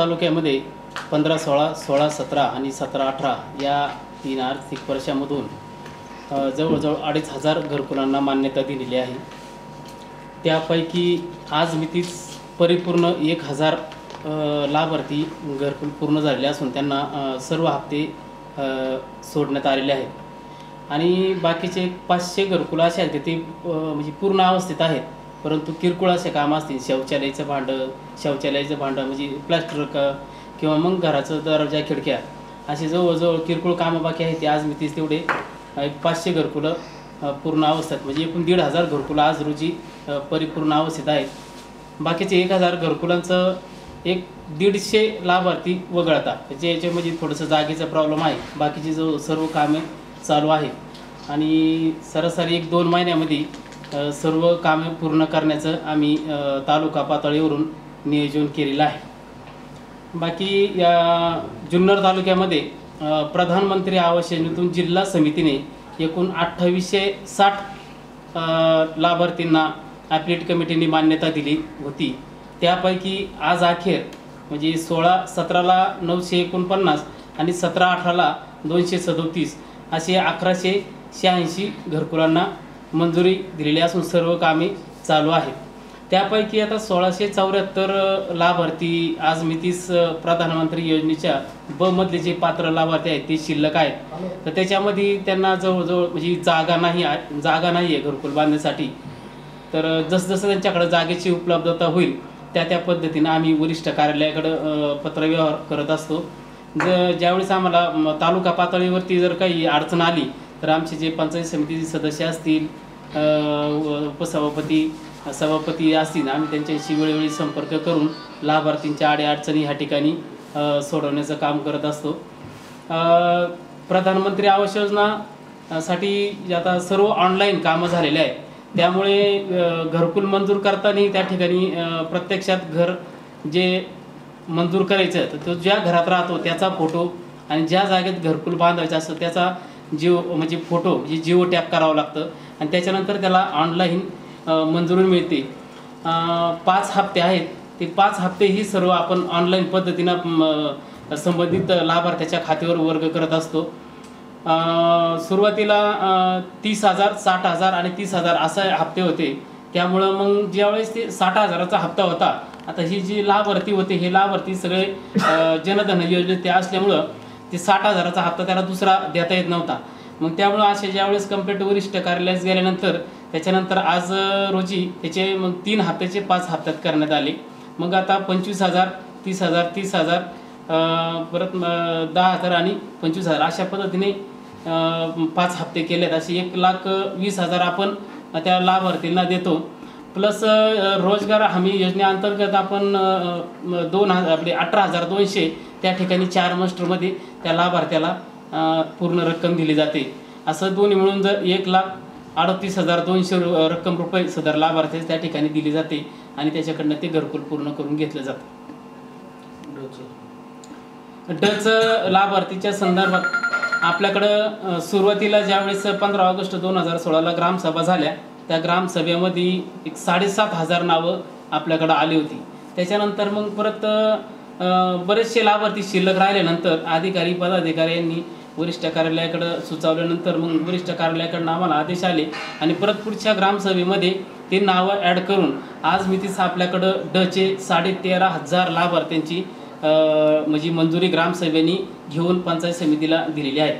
तालुक्यामध्ये पंधरा सोळा सोळा सतरा आणि सतरा अठरा या तीन आर्थिक वर्षामधून जवळजवळ अडीच हजार घरकुलांना मान्यता दिलेली आहे. त्यापैकी आज मितीच परिपूर्ण एक हजार लाभार्थी घरकुल पूर्ण झालेले असून त्यांना सर्व हप्ते सोडण्यात आलेले आहेत. आणि बाकीचे पाचशे घरकुलं असे आहेत ते म्हणजे पूर्ण अवस्थेत आहेत. परंतु किरकोळ असे कामं असतील. शौचालयाचं भांडं शौचालयाचं भांडं म्हणजे प्लास्टर क किंवा मग घराचं दरवाजा खिडक्या असे जवळजवळ किरकोळ कामं बाकी आहेत. ते आज मी तीच तेवढे एक पाचशे घरकुलं पूर्ण अवस्थेत म्हणजे एकूण दीड हजार घरकुलं आज रोजी परिपूर्ण अवस्थेत आहेत. बाकीचे एक हजार घरकुलांचं एक दीडशे लाभार्थी वगळता. त्याच्या याच्यामध्ये थोडंसं जागेचा प्रॉब्लेम आहे. बाकीची जो सर्व कामे चालू आहेत. आणि सरासरी एक दोन महिन्यामध्ये सर्व कामे पूर्ण करण्याचं आम्ही तालुका पातळीवरून नियोजन केलेलं आहे. बाकी या जुन्नर तालुक्यामध्ये प्रधानमंत्री आवास योजनेतून जिल्हा समितीने एकूण अठ्ठावीसशे साठ लाभार्थींना ॲपलेट कमिटीने मान्यता दिली होती. त्यापैकी आज अखेर म्हणजे सोळा सतराला नऊशे एकोणपन्नास आणि सतरा अठराला दोनशे सदोतीस असे अकराशे शहाऐंशी घरकुलांना मंजुरी दिलेली असून सर्व कामे चालू आहेत. त्यापैकी आता सोळाशे चौऱ्याहत्तर लाभार्थी आज मितीस प्रधानमंत्री योजनेच्या ब मधले जे पात्र लाभार्थी आहेत ते शिल्लक आहेत. तर त्याच्यामध्ये त्यांना जवळजवळ म्हणजे जागा नाही जागा नाही आहे घरकुल बांधण्यासाठी. तर जसजसं त्यांच्याकडे जागेची उपलब्धता होईल त्या त्या पद्धतीनं आम्ही वरिष्ठ कार्यालयाकडं पत्रव्यवहार करत असतो. ज ज्यावेळेस आम्हाला तालुका पातळीवरती जर काही अडचण आली तर आमचे जे पंचायत समितीचे सदस्य असतील उपसभापती सभापती असतील आम्ही त्यांच्याशी वेळोवेळी संपर्क करून लाभार्थींच्या अडीअडचणी ह्या ठिकाणी सोडवण्याचं काम करत असतो. प्रधानमंत्री आवास योजना साठी आता सर्व ऑनलाईन कामं झालेले आहेत त्यामुळे घरकुल मंजूर करताना त्या ठिकाणी प्रत्यक्षात घर जे मंजूर करायचं तर तो ज्या घरात राहतो त्याचा फोटो आणि ज्या जागेत घरकुल बांधायचं असतं त्याचा जिओ म्हणजे फोटो म्हणजे जिओ टॅप करावं लागतं. आणि त्याच्यानंतर त्याला ऑनलाईन मंजुरी मिळते. पाच हप्ते आहेत. ते पाच हप्ते ही सर्व आपण ऑनलाईन पद्धतीनं म, संबंधित लाभार्थ्याच्या खात्यावर वर्ग करत असतो. सुरुवातीला तीस हजार साठ हजार आणि तीस हजार असे हप्ते होते. त्यामुळं मग ज्यावेळेस ते साठ हजाराचा हप्ता होता आता ही जी लाभार्थी होते हे लाभार्थी सगळे जनधन योजनेत ते असल्यामुळं ते साठ हजाराचा हप्ता त्याला दुसरा देता येत नव्हता. मग त्यामुळं असे ज्यावेळेस कंप्लेंट वरिष्ठ कार्यालयात गेल्यानंतर त्याच्यानंतर आज रोजी त्याचे मग तीन हप्त्याचे पाच हप्त्यात करण्यात आले. मग आता पंचवीस हजार तीस हजार तीस हजार परत दहा हजार आणि पंचवीस हजार अशा पद्धतीने पाच हप्ते केलेत. असे एक लाख वीस हजार आपण त्या लाभार्थींना देतो. प्लस रोजगार हमी योजनेअंतर्गत आपण दोन हजार आपले अठरा हजार दोनशे त्या ठिकाणी चार मस्टरमध्ये त्या लाभार्थ्याला पूर्ण रक्कम दिली जाते. असं दोन्ही मिळून जर एक लाख अडतीस हजार दोनशे रु- रक्कम रुपये सदर लाभार्थ्यास त्या ठिकाणी दिली जाते आणि त्याच्याकडनं ते घरकुल पूर्ण करून घेतलं जातं. डच लाभार्थीच्या संदर्भात आपल्याकडं सुरुवातीला ज्यावेळेस पंधरा ऑगस्ट दोन हजार सोळाला ग्रामसभा झाल्या त्या ग्रामसभेमध्ये एक साडेसात हजार नावं आपल्याकडं आली होती. त्याच्यानंतर मग परत बरेचसे लाभार्थी शिल्लक राहिल्यानंतर अधिकारी पदाधिकारी यांनी वरिष्ठ कार्यालयाकडं सुचवल्यानंतर मग वरिष्ठ कार्यालयाकडनं आम्हाला आदेश आले आणि परत पुढच्या ग्रामसभेमध्ये ते नावं ॲड करून आज मी तिचं आपल्याकडं डचे साडे तेरा हजार लाभार्थ्यांची म्हणजे मंजुरी ग्रामसभेने घेऊन पंचायत समितीला दिलेली आहे.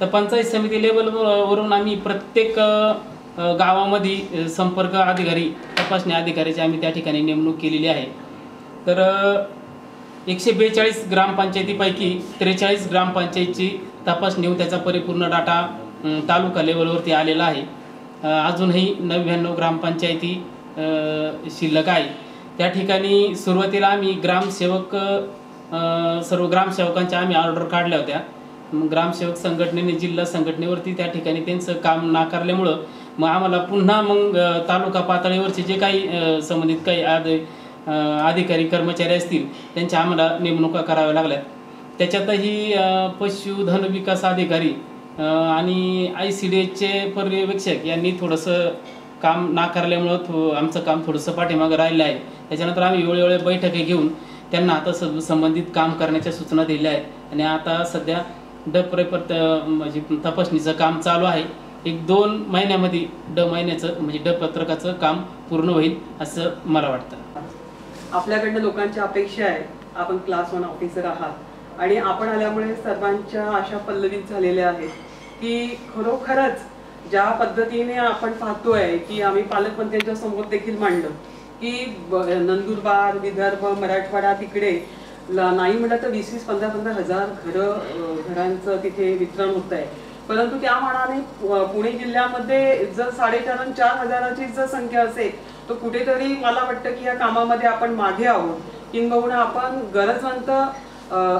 तर पंचायत समिती लेवलवरून आम्ही प्रत्येक गावामध्ये संपर्क अधिकारी तपासणी अधिकाऱ्याची आम्ही त्या ठिकाणी नेमणूक केलेली आहे. तर एकशे बेचाळीस ग्रामपंचायतीपैकी त्रेचाळीस ग्रामपंचायतीची तपासणी होऊन त्याचा परिपूर्ण डाटा तालुका लेवलवरती आलेला आहे. अजूनही नव्याण्णव ग्रामपंचायती शिल्लक आहे. त्या ठिकाणी सुरुवातीला आम्ही ग्रामसेवक सर्व ग्रामसेवकांच्या आम्ही ऑर्डर काढल्या होत्या. ग्रामसेवक संघटनेने जिल्हा संघटनेवरती त्या ठिकाणी त्यांचं काम नाकारल्यामुळं मग आम्हाला पुन्हा मग तालुका पातळीवरचे जे काही संबंधित काही आद अधिकारी कर्मचारी असतील त्यांच्या आम्हाला नेमणुका कराव्या लागल्यात. त्याच्यातही पशुधन विकास अधिकारी आणि आय सी डी एचचे पर्यवेक्षक यांनी थोडंसं काम नाकारल्यामुळं थो आमचं काम थोडंसं पाठीमागं राहिलं आहे. त्याच्यानंतर आम्ही वेळोवेळी बैठकी घेऊन त्यांना आता स संबंधित काम करण्याच्या सूचना दिल्या आहेत. आणि आता सध्या ड रेपर्ट म्हणजे तपासणीचं काम चालू आहे. एक दोन महिन्यामध्ये ड महिन्याचं म्हणजे ड पत्रकाचं काम पूर्ण होईल असं मला वाटतं. आपल्याकडनं लोकांची अपेक्षा आहे. आपण क्लास वन ऑफिसर आहात. आणि आपण आल्यामुळे सर्वांच्या आशा पल्लवित झालेल्या आहेत की खरोखरच ज्या पद्धतीने आपण पाहतोय की आम्ही पालकमंत्र्यांच्या समोर देखील मांडलं की नंदुरबार विदर्भ मराठवाडा तिकडे नाही म्हटलं तर वीस वीस पंधरा पंधरा हजार घरं घरांचं तिथे वितरण होत आहे परंतु त्या मानाने पुणे जिल्ह्यामध्ये जर साडेचार चार हजाराची जर संख्या असेल तर कुठेतरी मला वाटतं की या कामामध्ये आपण मागे आहोत. किंबहुना आपण गरजवंत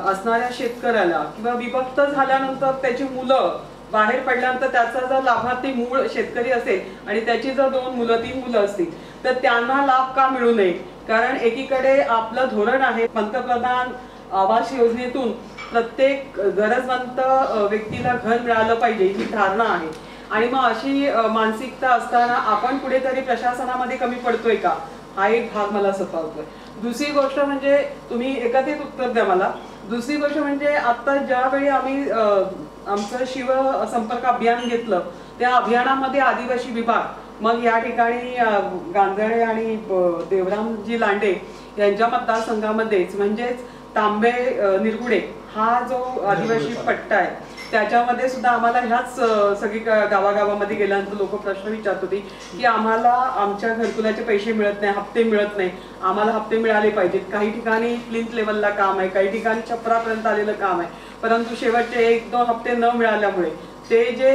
असणाऱ्या शेतकऱ्याला किंवा विभक्त झाल्यानंतर त्याची मुलं बाहेर पडल्यानंतर त्याचा जर लाभार्थी मूळ शेतकरी असेल आणि त्याची जर दोन मुलं तीन मुलं असतील तर त्यांना लाभ का मिळू नये? कारण एकीकडे आपलं धोरण आहे पंतप्रधान आवास योजनेतून प्रत्येक गरजवंत व्यक्तीला घर मिळालं पाहिजे ही धारणा आहे. आणि मग अशी मानसिकता असताना आपण कुठेतरी प्रशासनामध्ये कमी पडतोय का? हा एक भाग मला सतावतोय दुसरी गोष्ट म्हणजे तुम्ही एकत्रित उत्तर द्या मला. दुसरी गोष्ट म्हणजे आता ज्यावेळी आम्ही आमचं शिव संपर्क अभियान घेतलं त्या अभियानामध्ये आदिवासी विभाग मग या ठिकाणी गांधळे आणि देवरामजी लांडे यांच्या मतदारसंघामध्येच म्हणजेच तांबे निरगुडे हा जो आदिवासी पट्टा आहे त्याच्यामध्ये सुद्धा आम्हाला ह्याच सगळी गावागावामध्ये गेल्यानंतर लोक प्रश्न विचारत होती की आम्हाला आमच्या घरकुलाचे पैसे मिळत नाही हप्ते मिळत नाही. आम्हाला हप्ते मिळाले पाहिजेत. काही ठिकाणी प्लिंथ लेवलला काम आहे काही ठिकाणी छपरापर्यंत आलेलं काम आहे. परंतु शेवटचे एक दोन हप्ते न मिळाल्यामुळे ते जे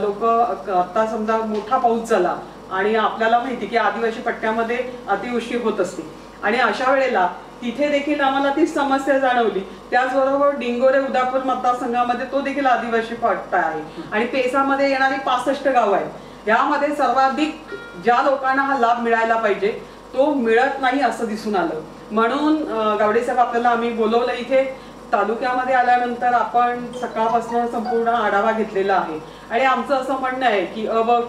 लोक आता समजा मोठा पाऊस झाला आणि आपल्याला माहिती की आदिवासी पट्ट्यामध्ये अतिवृष्टी होत असते. आणि अशा वेळेला तिथे देखील आम्हाला ती समस्या जाणवली. त्याचबरोबर डिंगोरे उदापूर मतदारसंघामध्ये तो देखील आदिवासी पट्टा आहे. आणि पेसामध्ये येणारी पासष्ट गाव आहेत. यामध्ये सर्वाधिक ज्या लोकांना हा लाभ मिळायला पाहिजे तो मिळत नाही असं दिसून आलं. म्हणून गावडेसाहेब गावडे साहेब आपल्याला आम्ही बोलवलं इथे. तालुक्यामध्ये आल्यानंतर आपण सकाळपासून संपूर्ण आढावा घेतलेला आहे. आणि आमचं असं म्हणणं आहे की अ ब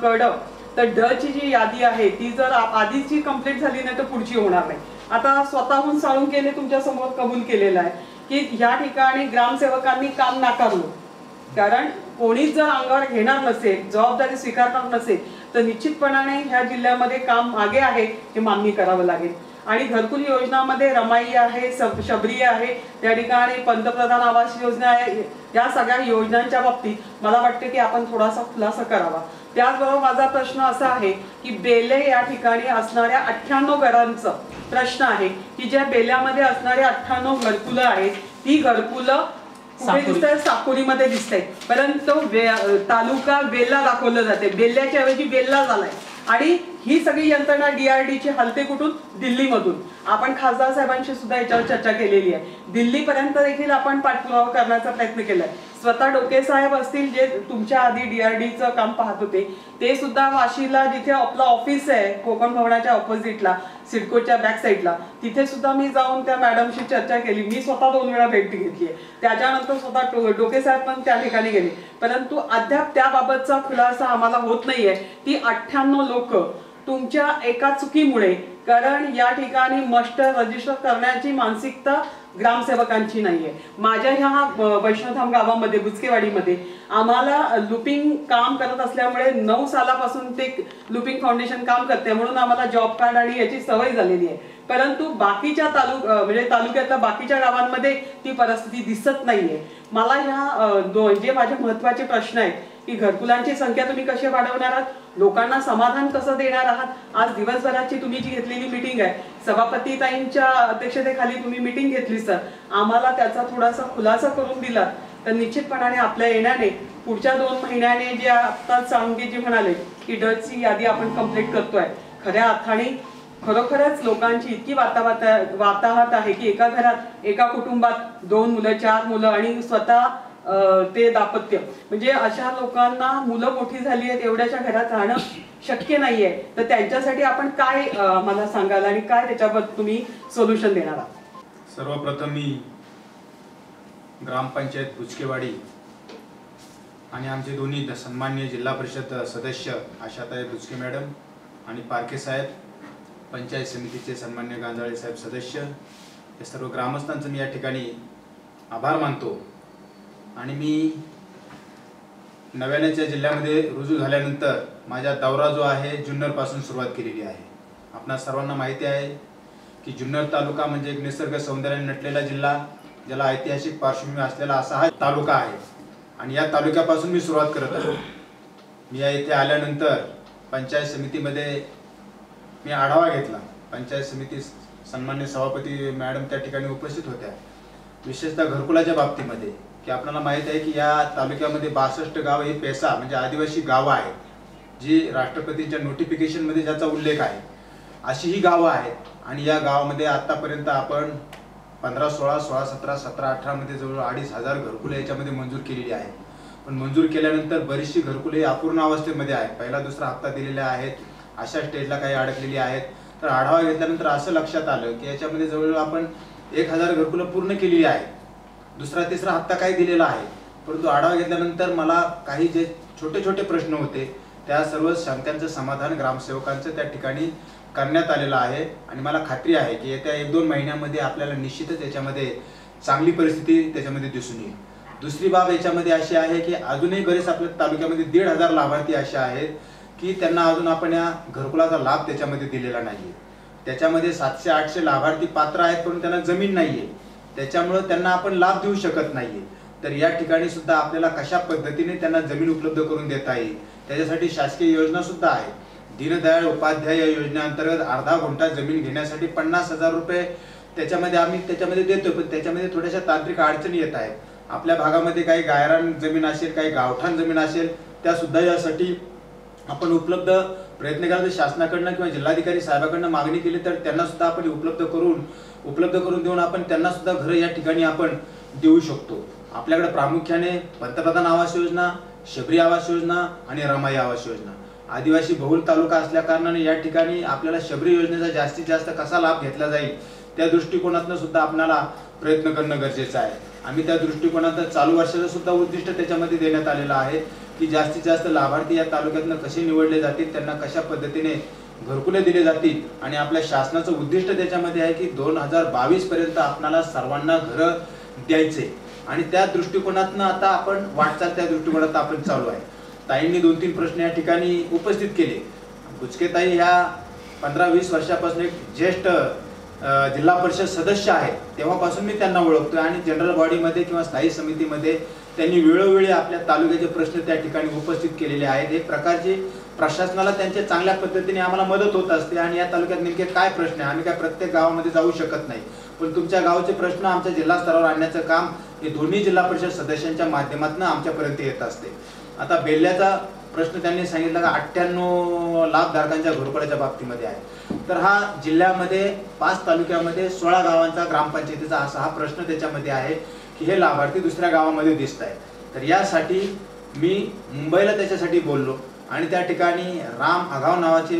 तर ड ची जी यादी आहे ती जर आधीची कंप्लीट झाली नाही तर पुढची होणार नाही. आता स्वतःहून साळुंकेने तुमच्यासमोर कबूल केलेलं आहे. की ह्या ठिकाणी ग्रामसेवकांनी काम नाकारलं कारण कोणीच जर अंगावर घेणार नसेल जबाबदारी स्वीकारणार नसेल तर निश्चितपणाने ह्या जिल्ह्यामध्ये काम मागे आहे हे मान्य करावं लागेल. आणि घरकुल योजनामध्ये रमाई आहे शबरी आहे त्या ठिकाणी पंतप्रधान आवास योजना आहे या सगळ्या योजनांच्या बाबतीत मला वाटतं की आपण थोडासा खुलासा करावा. त्याचबरोबर माझा प्रश्न असा आहे की बेले या ठिकाणी असणाऱ्या अठ्ठ्याण्णव घरांचं प्रश्न आहे की ज्या बेल्यामध्ये असणारे अठ्ठ्याण्णव घरकुलं आहेत ती घरकुलं. दिसत साकुरीमध्ये दिसत परंतु वे- तालुका वेल्ला दाखवलं जाते. बेल्ल्याच्या ऐवजी वेल्ला झालाय. आणि ही सगळी यंत्रणा डीआरडीची हलते कुठून? दिल्लीमधून. आपण खासदार साहेबांशी सुद्धा याच्यावर चर्चा केलेली आहे. दिल्लीपर्यंत देखील आपण पाठपुरावा करण्याचा प्रयत्न केलाय. स्वतः डोके साहेब असतील जे तुमच्या आधी डीआरडीचं काम पाहत होते ते सुद्धा वाशीला जिथे आपलं ऑफिस आहे कोकण भवनाच्या ऑपोजिटला सिडकोच्या बॅक साईडला तिथे सुद्धा मी जाऊन त्या मॅडमशी चर्चा केली. मी स्वतः दोन वेळा भेट घेतली आहे. त्याच्यानंतर स्वतः डोके साहेब पण त्या ठिकाणी गेले. परंतु अद्याप त्याबाबतचा खुलासा आम्हाला होत नाहीये. ती अठ्ठ्याण्णव लोक तुमच्या एका चुकीमुळे कारण या ठिकाणी मस्टर रजिस्टर करण्याची मानसिकता ग्रामसेवकांची नाहीये. माझ्या ह्या अ, वैष्णवधाम गावामध्ये बुचकेवाडीमध्ये आम्हाला लुपिंग काम करत असल्यामुळे नऊ सालापासून ते लुपिंग फाउंडेशन काम करते म्हणून आम्हाला जॉब कार्ड आणि याची सवय झालेली आहे. परंतु बाकीच्या तालुक म्हणजे तालुक्यातल्या बाकीच्या गावांमध्ये ती परिस्थिती दिसत नाहीये. मला ह्या जे माझे महत्त्वाचे प्रश्न आहेत की घरकुलांची संख्या तुम्ही कशी वाढवणार आहात? लोकांना समाधान कसं देणार आहात? आज दिवसभराची तुम्ही जी घेतलेली मिटिंग आहे सभापती ताईंच्या अध्यक्षतेखाली तुम्ही मिटिंग घेतली सर आम्हाला त्याचा थोडासा खुलासा करून दिला तर निश्चितपणाने आपल्या येण्याने पुढच्या दोन महिन्याने जे आता साळुंकेजी म्हणाले की डचची यादी आपण कंप्लीट करतोय. खऱ्या अर्थाने खरोखरच लोकांची इतकी वातावात वाताहत आहे की एका घरात एका कुटुंबात दोन मुलं चार मुलं आणि स्वतः ते दापत्य. म्हणजे अशा लोकांना मुलं मोठी झाली आहेत एवढ्याच्या घरात राहणं शक्य नाहीये. तर त्यांच्यासाठी आपण काय मला सांगाल आणि काय त्याच्याबद्दल तुम्ही सोल्युशन देणार आहात? सर्वप्रथम मी ग्रामपंचायत बुचकेवाडी आणि आमचे दोन्ही सन्मान्य जिल्हा परिषद सदस्य आशाताई बुचके मॅडम आणि पारखे साहेब पंचायत समितीचे सन्मान्य गांजाळे साहेब सदस्य हे सर्व ग्रामस्थांचं मी या ठिकाणी आभार मानतो. आणि मी नव्यानेच्या जिल्ह्यामध्ये रुजू झाल्यानंतर माझा दौरा जो आहे जुन्नरपासून सुरुवात केलेली आहे. आपणा सर्वांना माहिती आहे की जुन्नर तालुका म्हणजे एक निसर्ग सौंदर्याने नटलेला जिल्हा ज्याला ऐतिहासिक पार्श्वभूमी असलेला असा हा तालुका आहे. आणि या तालुक्यापासून मी सुरुवात करत आहे. मी या इथे आल्यानंतर पंचायत समितीमध्ये मी आढावा घेतला. पंचायत समिती सन्मान्य सभापती मॅडम त्या ठिकाणी उपस्थित होत्या. विशेषतः घरकुलाच्या बाबतीमध्ये. की आपल्याला माहीत आहे की या तालुक्यामध्ये बासष्ट गाव हे पेसा म्हणजे आदिवासी गावं आहेत जी राष्ट्रपतींच्या नोटिफिकेशनमध्ये ज्याचा उल्लेख आहे. अशी ही गावं आहेत आणि या गावामध्ये आतापर्यंत आपण पंधरा सोळा सोळा सतरा सतरा अठरामध्ये जवळ अडीच हजार घरकुले याच्यामध्ये मंजूर केलेली आहेत. पण मंजूर केल्यानंतर बरीचशी घरकुले अपूर्ण अवस्थेमध्ये आहेत. पहिला दुसरा हप्ता दिलेल्या आहेत. अशा स्टेजला काही अडकलेली आहेत. तर आढावा घेतल्यानंतर असं लक्षात आलं की याच्यामध्ये जवळजवळ आपण एक हजार घरकुलं पूर्ण केलेली आहेत. दुसरा तिसरा हप्ता काही दिलेला आहे. परंतु आढावा घेतल्यानंतर मला काही जे छोटे छोटे प्रश्न होते त्या सर्व शंकांचं समाधान ग्रामसेवकांचं त्या ठिकाणी करण्यात आलेलं आहे. आणि मला खात्री आहे की येत्या एक दोन महिन्यामध्ये आपल्याला निश्चितच याच्यामध्ये चांगली परिस्थिती त्याच्यामध्ये दिसून येईल. दुसरी बाब याच्यामध्ये अशी आहे की अजूनही बरेच आपल्या तालुक्यामध्ये दीड हजार लाभार्थी असे आहेत की त्यांना अजून आपण या घरकुलाचा लाभ त्याच्यामध्ये दिलेला नाहीये. त्याच्यामध्ये सातशे आठशे लाभार्थी पात्र आहेत पण त्यांना जमीन नाही आहे त्याच्यामुळं त्यांना आपण लाभ देऊ शकत नाहीये. तर या ठिकाणी सुद्धा आपल्याला कशा पद्धतीने त्यांना जमीन उपलब्ध करून देता येईल त्याच्यासाठी शासकीय योजना सुद्धा आहे. दीनदयाळ उपाध्याय या योजनेअंतर्गत अर्धा गुंठा जमीन घेण्यासाठी पन्नास हजार रुपये त्याच्यामध्ये आम्ही त्याच्यामध्ये देतो पण त्याच्यामध्ये थोड्याशा तांत्रिक अडचणी येत आहेत. आपल्या भागामध्ये काही गायरान जमीन असेल काही गावठाण जमीन असेल त्या सुद्धा यासाठी आपण उपलब्ध प्रयत्न करायचं शासनाकडनं किंवा जिल्हाधिकारी साहेबाकडनं मागणी केली तर त्यांना सुद्धा आपण उपलब्ध करून उपलब्ध करून देऊन आपण त्यांना सुद्धा घरं या ठिकाणी आपण देऊ शकतो. आपल्याकडे प्रामुख्याने पंतप्रधान आवास योजना शबरी आवास योजना आणि रमाई आवास योजना. आदिवासी बहुल तालुका असल्या कारणाने या ठिकाणी आपल्याला शबरी योजनेचा जास्तीत जास्त कसा लाभ घेतला जाईल त्या दृष्टिकोनातनं सुद्धा आपल्याला प्रयत्न करणं गरजेचं आहे. आम्ही त्या दृष्टिकोनातनं चालू वर्षाचं सुद्धा उद्दिष्ट त्याच्यामध्ये देण्यात आलेलं आहे. की जास्तीत जास्त लाभार्थी या तालुक्यातनं कसे निवडले जातील त्यांना कशा पद्धतीने घरकुले दिले जातील आणि आपल्या शासनाचं उद्दिष्ट त्याच्यामध्ये आहे की दोन हजार बावीस पर्यंत आपणाला सर्वांना घरं द्यायचे. आणि त्या दृष्टिकोनातनं आता आपण वाटचाल त्या दृष्टिकोनात आपण चालू आहे. ताईंनी दोन तीन प्रश्न या ठिकाणी उपस्थित केले. गुचकेताई ह्या पंधरा वीस वर्षापासून एक ज्येष्ठ जिल्हा परिषद सदस्य आहेत. तेव्हापासून मी त्यांना ओळखतोय आणि जनरल बॉडीमध्ये किंवा स्थायी समितीमध्ये त्यांनी वेळोवेळी आपल्या तालुक्याचे प्रश्न त्या ठिकाणी उपस्थित केलेले आहेत. एक प्रकारची प्रशासनाला त्यांच्या चांगल्या पद्धतीने आम्हाला मदत होत असते आणि या तालुक्यात नेमके काय प्रश्न आहे? आम्ही काय प्रत्येक गावामध्ये जाऊ शकत नाही. पण तुमच्या गावचे प्रश्न आमच्या जिल्हा स्तरावर आणण्याचं काम हे दोन्ही जिल्हा परिषद सदस्यांच्या माध्यमातून आमच्यापर्यंत येत असते. आता बेल्ल्याचा प्रश्न त्यांनी सांगितला का अठ्ठ्याण्णव लाभधारकांच्या घोरपड्याच्या बाबतीमध्ये आहे. तर हा जिल्ह्यामध्ये पाच तालुक्यामध्ये सोळा गावांचा ग्रामपंचायतीचा असा हा प्रश्न त्याच्यामध्ये आहे. की हे लाभार्थी दुसऱ्या गावामध्ये दिसत आहे तर यासाठी मी मुंबईला त्याच्यासाठी बोललो आणि त्या ठिकाणी राम आघाव नावाचे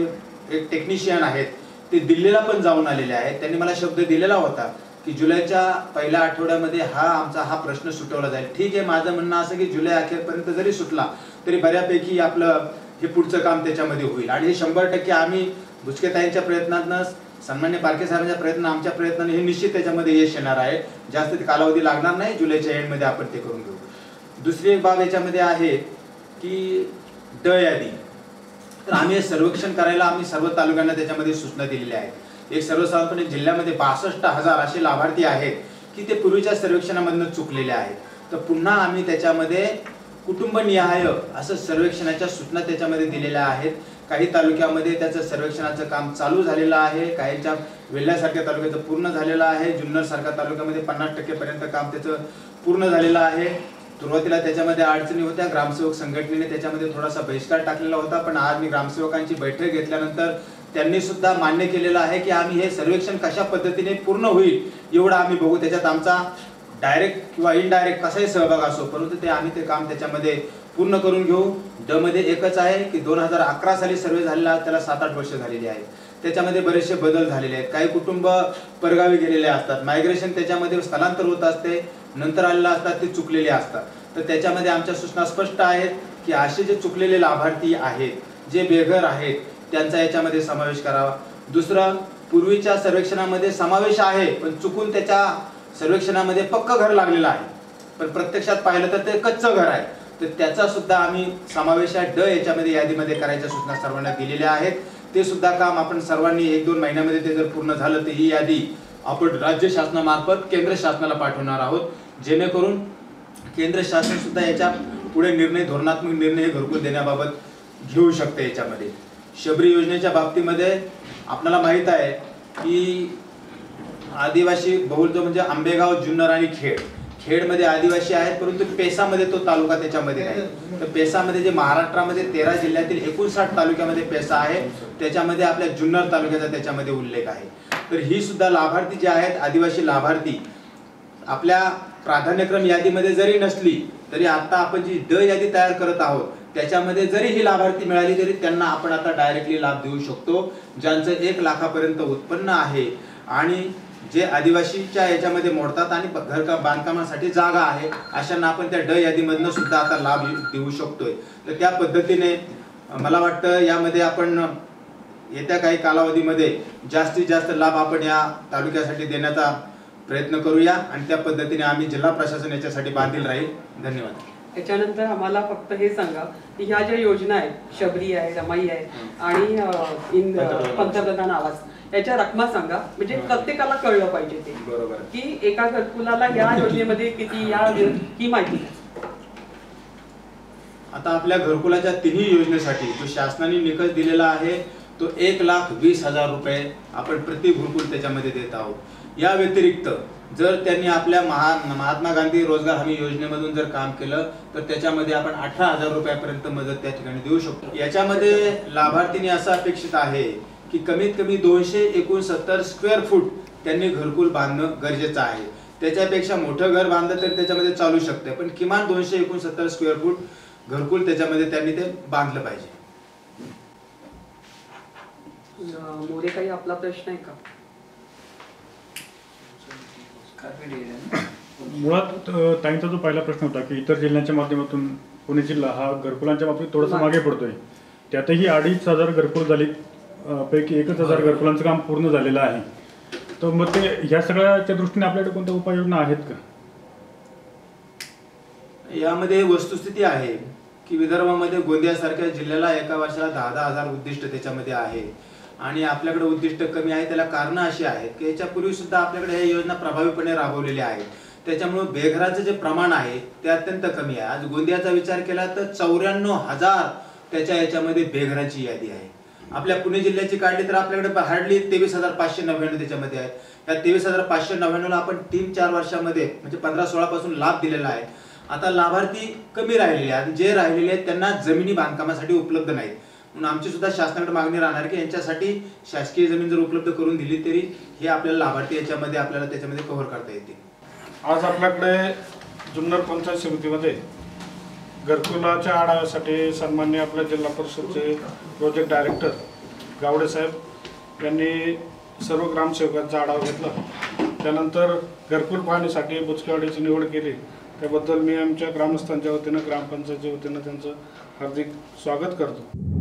एक टेक्निशियन आहेत ते दिल्लीला पण जाऊन आलेले आहेत. त्यांनी मला शब्द दिलेला होता की जुलैच्या पहिल्या आठवड्यामध्ये हा आमचा हा प्रश्न सुटवला जाईल. ठीक आहे माझं म्हणणं असं की जुलै अखेरपर्यंत जरी सुटला तरी बऱ्यापैकी आपलं हे पुढचं काम त्याच्यामध्ये होईल. आणि हे शंभर टक्के आम्ही भुचकेताईंच्या प्रयत्नातनं सन्मान्य पारखे साहेबांच्या प्रयत्न आमच्या प्रयत्नाने हे निश्चित त्याच्यामध्ये यश येणार आहे. जास्त ते कालावधी लागणार नाही जुलैच्या एंडमध्ये आपण ते करून घेऊ. दुसरी एक बाब याच्यामध्ये आहे की ड यादी तर आम्ही हे सर्वेक्षण करायला आम्ही सर्व तालुक्यांना त्याच्यामध्ये सूचना दिलेल्या आहेत. एक सर्वसाधारणपणे जिल्ह्यामध्ये बासष्ट हजार असे लाभार्थी आहेत की ते पूर्वीच्या सर्वेक्षणामधनं चुकलेले आहेत. तर पुन्हा आम्ही त्याच्यामध्ये कुटुंबनिहाय असं सर्वेक्षणाच्या सूचना त्याच्यामध्ये दिलेल्या आहेत. काही तालुक्यामध्ये त्याचं सर्वेक्षणाचं काम चालू झालेलं आहे. काहीच्या वेल्ह्यासारख्या तालुक्याचं पूर्ण झालेलं आहे. जुन्नरसारख्या तालुक्यामध्ये पन्नास टक्केपर्यंत काम त्याचं पूर्ण झालेलं आहे. सुरुवातीला त्याच्यामध्ये अडचणी होत्या. ग्रामसेवक संघटनेने त्याच्यामध्ये थोडासा बहिष्कार टाकलेला होता. पण आज मी ग्रामसेवकांची बैठक घेतल्यानंतर त्यांनी सुद्धा मान्य केलेलं आहे की आम्ही हे सर्वेक्षण कशा पद्धतीने पूर्ण होईल एवढं आम्ही बघू. त्याच्यात आमचा डायरेक्ट किंवा इनडायरेक्ट कसाही सहभाग असो परंतु ते आम्ही ते काम त्याच्यामध्ये पूर्ण करून घेऊ. ड मध्ये एकच आहे की दोन हजार अकरा साली सर्वे झालेला त्याला सात आठ वर्ष झालेली आहेत त्याच्यामध्ये बरेचसे बदल झालेले आहेत. काही कुटुंब परगावी गेलेले असतात. मायग्रेशन त्याच्यामध्ये स्थलांतर होत असते. नंतर आलेलं असतात ते चुकलेले असतात. तर त्याच्यामध्ये आमच्या सूचना स्पष्ट आहेत की असे जे चुकलेले लाभार्थी आहेत जे बेघर आहेत त्यांचा याच्यामध्ये समावेश करावा. दुसरं पूर्वीच्या सर्वेक्षणामध्ये समावेश आहे पण चुकून त्याच्या सर्वेक्षणामध्ये पक्क घर लागलेलं आहे. पण प्रत्यक्षात पाहिलं तर ते कच्चं घर आहे. तर त्याचा सुद्धा आम्ही समावेश आहे. ड याच्यामध्ये यादीमध्ये करायच्या सूचना सर्वांना दिलेल्या आहेत. ते सुद्धा काम आपण सर्वांनी एक दोन महिन्यामध्ये ते जर पूर्ण झालं तर ही यादी आपण राज्य शासनामार्फत केंद्र शासनाला पाठवणार आहोत. जेणेकरून केंद्र शासन सुद्धा याच्यापुढे निर्णय धोरणात्मक निर्णय घरकुल देण्याबाबत घेऊ शकते याच्यामध्ये. शबरी योजनेच्या बाबतीमध्ये आपल्याला माहीत आहे की आदिवासी बहुल जो म्हणजे आंबेगाव जुन्नर आणि खेड. खेडमध्ये आदिवासी आहेत परंतु पेसामध्ये तो तालुका त्याच्यामध्ये नाही. तर पेसामध्ये जे महाराष्ट्रामध्ये तेरा जिल्ह्यातील एकोणसाठ तालुक्यामध्ये पेसा आहे त्याच्यामध्ये आपल्या जुन्नर तालुक्याचा त्याच्यामध्ये उल्लेख आहे. तर ही सुद्धा लाभार्थी जे आहेत आदिवासी लाभार्थी आपल्या प्राधान्यक्रम यादीमध्ये जरी नसली तरी आता आपण जी ड यादी तयार करत आहोत त्याच्यामध्ये जरी ही लाभार्थी मिळाली तरी त्यांना आपण आता डायरेक्टली लाभ देऊ शकतो ज्यांचं एक लाखापर्यंत उत्पन्न आहे. आणि जे आदिवासीच्या याच्यामध्ये मोडतात आणि घर का बांधकामासाठी जागा आहे अशांना आपण त्या ड यादीमधनं सुद्धा आता लाभ देऊ शकतोय. तर त्या पद्धतीने मला वाटतं यामध्ये आपण येत्या काही कालावधीमध्ये जास्तीत जास्त लाभ आपण या तालुक्यासाठी देण्याचा प्रयत्न करूया आणि त्या पद्धतीने आम्ही जिल्हा प्रशासन याच्यासाठी बांधील राहील. धन्यवाद. त्याच्यानंतर आम्हाला फक्त हे सांगा की ह्या ज्या योजना आहेत शबरी आहे रमाई आहे आणि पंतप्रधान आवास याच्या रकमा सांगा. म्हणजे प्रत्येकाला कळलं पाहिजे ते. बरोबर. की एका घरकुलाला या योजनेमध्ये किती या ही माहिती आता आपल्या घरकुलाच्या तिन्ही योजनेसाठी जो शासनाने निकष दिलेला आहे तो एक लाख वीस हजार रुपये आपण प्रति घरकुल त्याच्यामध्ये देत आहोत. या व्यतिरिक्त जर त्यांनी आपल्या महा महात्मा गांधी रोजगार हमी योजनेमधून जर काम केलं तर त्याच्यामध्ये आपण अठरा हजार रुपयापर्यंत मदत त्या ठिकाणी देऊ शकतो. याच्यामध्ये लाभार्थीने असं अपेक्षित आहे की कमीत कमी दोनशे एकोणसत्तर स्क्वेअर फूट त्यांनी घरकुल बांधणं गरजेचं आहे. त्याच्यापेक्षा मोठं घर बांधलं तर त्याच्यामध्ये चालू शकते पण किमान दोनशे एकोणसत्तर स्क्वेअर फूट घरकुल त्याच्यामध्ये त्यांनी ते बांधलं पाहिजे. मोरे काही आपला प्रश्न आहे का? मुळात ताईंचा जो पहिला प्रश्न होता की इतर जिल्ह्यांच्या माध्यमातून पुणे जिल्हा हा घरकुलांच्या बाबतीत थोडासा मागे. पडतोय. त्यातही अडीच हजार घरकुल झाली पैकी एकच हजार घरकुलांचं काम पूर्ण झालेलं आहे. तर मग ते ह्या सगळ्याच्या दृष्टीने आपल्याकडे कोणत्या उपाययोजना आहेत का? यामध्ये वस्तुस्थिती आहे की विदर्भामध्ये गोंदियासारख्या जिल्ह्याला एका वर्षाला दहा दहा हजार उद्दिष्ट त्याच्यामध्ये आहे. आणि आपल्याकडे उद्दिष्ट कमी आहे त्याला कारण अशी आहेत की याच्यापूर्वी सुद्धा आपल्याकडे ह्या योजना प्रभावीपणे राबवलेल्या आहेत त्याच्यामुळे बेघराचं जे प्रमाण आहे ते अत्यंत कमी आहे. आज गोंदियाचा विचार केला तर चौऱ्याण्णव हजार त्याच्या याच्यामध्ये बेघराची यादी आहे. आपल्या पुणे जिल्ह्याची काढली तर आपल्याकडे हार्डली तेवीस हजार पाचशे नव्याण्णव त्याच्यामध्ये आहेत. या तेवीस हजार पाचशे नव्याण्णवला आपण तीन चार वर्षामध्ये म्हणजे पंधरा सोळा पासून लाभ दिलेला आहे. आता लाभार्थी कमी राहिलेले आहेत. जे राहिलेले आहेत त्यांना जमिनी बांधकामासाठी उपलब्ध नाहीत. म्हणून आमची सुद्धा शासनाकडे मागणी राहणार की यांच्यासाठी शासकीय जमीन जर उपलब्ध करून दिली तरी हे आपल्याला लाभार्थी याच्यामध्ये आपल्याला त्याच्यामध्ये कव्हर करता येतील. आज आपल्याकडे जुन्नर पंचायत समितीमध्ये घरकुलाच्या आढाव्यासाठी सन्मान्य आपल्या जिल्हा परिषदचे प्रोजेक्ट डायरेक्टर गावडे साहेब यांनी सर्व ग्रामसेवकांचा आढावा घेतला. त्यानंतर घरकुल पाहणीसाठी बुचकेवाडीची निवड केली. त्याबद्दल मी आमच्या ग्रामस्थांच्या वतीनं ग्रामपंचायतच्या वतीनं त्यांचं हार्दिक स्वागत करतो.